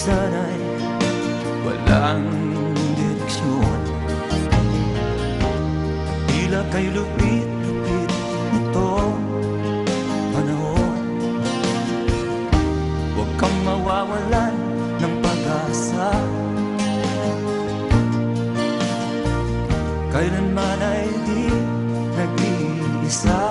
sana'y walang direksyon. Tila kay lupit-lupit itong panahon. Huwag kang mawawalan ng pag-asa. Kailanman ay di nag-iisa.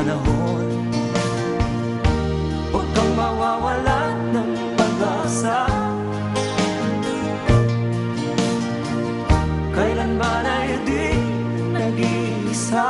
panahon Huwag kang mawawalan ng pag-asa Kailan ba na hindi nag-iisa?